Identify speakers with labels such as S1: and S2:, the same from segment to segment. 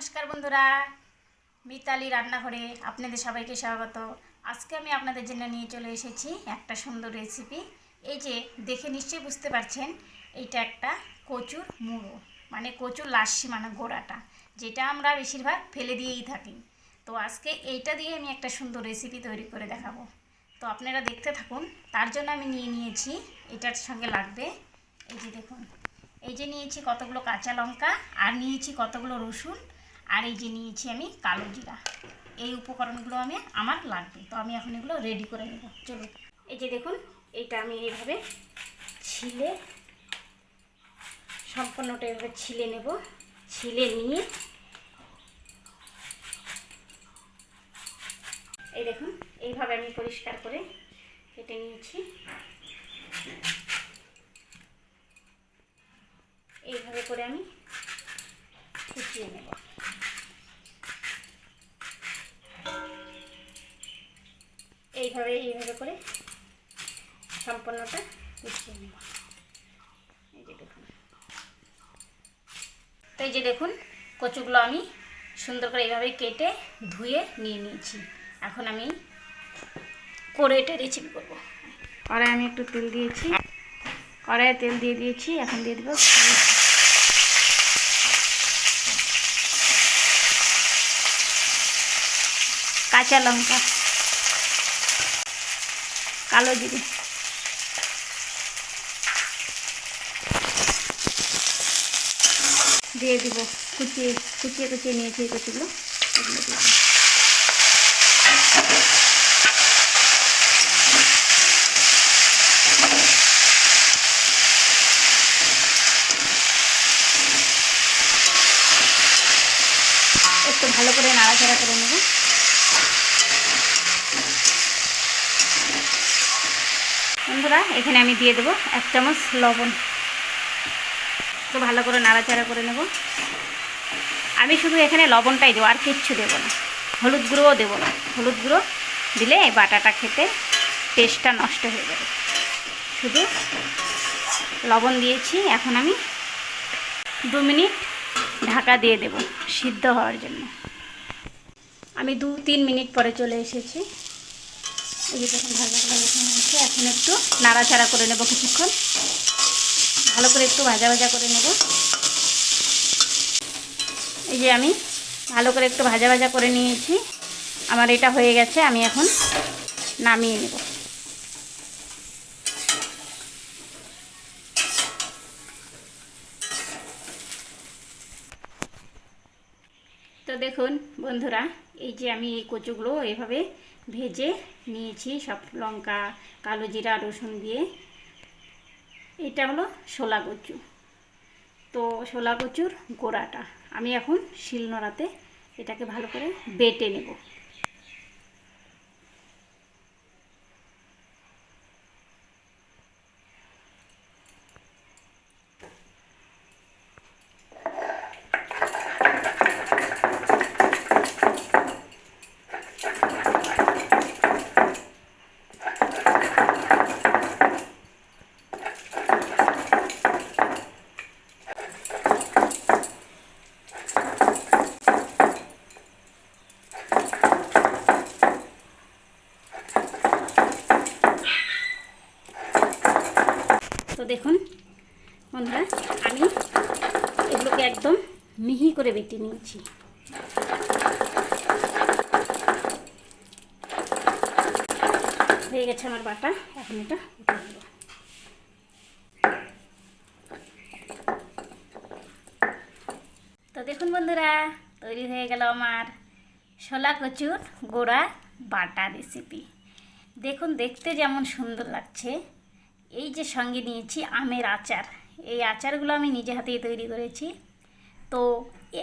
S1: নমস্কার বন্ধুরা, মিতালি রান্নাঘরে আপনাদের সবাইকে স্বাগত। আজকে আমি আপনাদের জন্য নিয়ে চলে এসেছি একটা সুন্দর রেসিপি এই যে দেখে নিশ্চয়ই বুঝতে পারছেন, এইটা একটা কচুর মুড়ো মানে কচুর লাস্যি মানে গোড়াটা, যেটা আমরা বেশিরভাগ ফেলে দিয়েই থাকি। তো আজকে এইটা দিয়ে আমি একটা সুন্দর রেসিপি তৈরি করে দেখাবো। তো আপনারা দেখতে থাকুন, তার জন্য আমি নিয়ে নিয়েছি, এটার সঙ্গে লাগবে, এই যে দেখুন, এই যে নিয়েছি কতগুলো কাঁচা লঙ্কা, আর নিয়েছি কতগুলো রসুন আর এই যে নিয়েছি আমি কালো জিরা। এই উপকরণগুলো আমি আমার লাগবে। তো আমি এখন এগুলো রেডি করে নেব। চলুন এই যে দেখুন, এটা আমি এইভাবে ছিলে, সম্পূর্ণটা এভাবে ছিলে নেব। ছিলে নিয়ে এই দেখুন, এইভাবে আমি পরিষ্কার করে কেটে নিয়েছি। এইভাবে করে আমি কুচিয়ে নেব। এইভাবে এইভাবে করে সম্পূর্ণটা কুচিয়ে নেব। এই যে দেখুন। তো এই যে দেখুন, কচুগুলো আমি সুন্দর করে এইভাবে কেটে ধুয়ে নিয়ে নিয়েছি। এখন আমি করে এটা রেসিপি করব। কড়াই আমি একটু তেল দিয়েছি। কড়াইয়ে তেল দিয়ে দিয়েছি, এখন দিয়ে দেবো কাঁচা লঙ্কা। কালো জিরে। দিয়ে দিব কুচিয়ে কুচিয়ে কুচিয়ে নিয়েছি কচুগুলো। একটু ভালো করে নাড়াচাড়া করে নেব। বন্ধুরা, এখানে আমি দিয়ে দেবো এক চামচ লবণ। তো ভালো করে নাড়াচাড়া করে নেব। আমি শুধু এখানে লবণটাই দেবো, আর কিচ্ছু দেবো না। হলুদ গুঁড়োও দেবো না। হলুদ গুঁড়ো দিলে বাটাটা খেতে টেস্টটা নষ্ট হয়ে যাবে। শুধু লবণ দিয়েছি, এখন আমি দু মিনিট ঢাকা দিয়ে দেব সিদ্ধ হওয়ার জন্য। আমি দু তিন মিনিট পরে চলে এসেছি। এই যখন ভাজা ভাজা হয়েছে এখন একটু নাড়াচাড়া করে নেব কিছুক্ষণ। ভালো করে একটু ভাজা ভাজা করে নেব। এই যে আমি ভালো করে একটু ভাজা ভাজা করে নিয়েছি। আমার এটা হয়ে গেছে, আমি এখন নামিয়ে নেব। তো দেখুন, বন্ধুরা এই যে আমি এই কচুগুলো এভাবে ভেজে নিয়েছি, সব লঙ্কা, কালো জিরা, রসুন দিয়ে। এটা হলো শোলা কচু। তো শোলা কচুর গোড়াটা। আমি এখন শিলনোড়াতে এটাকে ভালো করে বেটে নেব তো দেখুন, বন্ধুরা, আমি এগুলোকে একদম মিহি করে বেটে নিয়েছি। হয়ে গেছে আমার বাটা, এখন এটা উঠে তো দেখুন বন্ধুরা, তৈরি হয়ে গেল আমার শোলা কচুর গোড়া বাটা রেসিপি দেখুন, দেখতে যেমন সুন্দর লাগছে। এই যে সঙ্গে নিয়েছি আমের আচার। এই আচারগুলো আমি নিজে হাতেই তৈরি করেছি। তো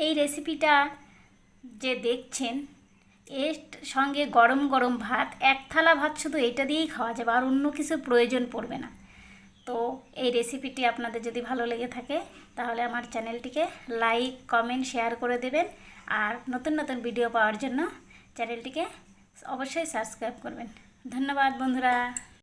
S1: এই রেসিপিটা যে দেখছেন, এর সঙ্গে গরম গরম ভাত, এক থালা ভাত শুধু এটা দিয়েই খাওয়া যাবে, আর অন্য কিছু প্রয়োজন পড়বে না। তো এই রেসিপিটি আপনাদের যদি ভালো লেগে থাকে, তাহলে আমার চ্যানেলটিকে লাইক কমেন্ট শেয়ার করে দেবেন। আর নতুন নতুন ভিডিও পাওয়ার জন্য চ্যানেলটিকে অবশ্যই সাবস্ক্রাইব করবেন। ধন্যবাদ বন্ধুরা।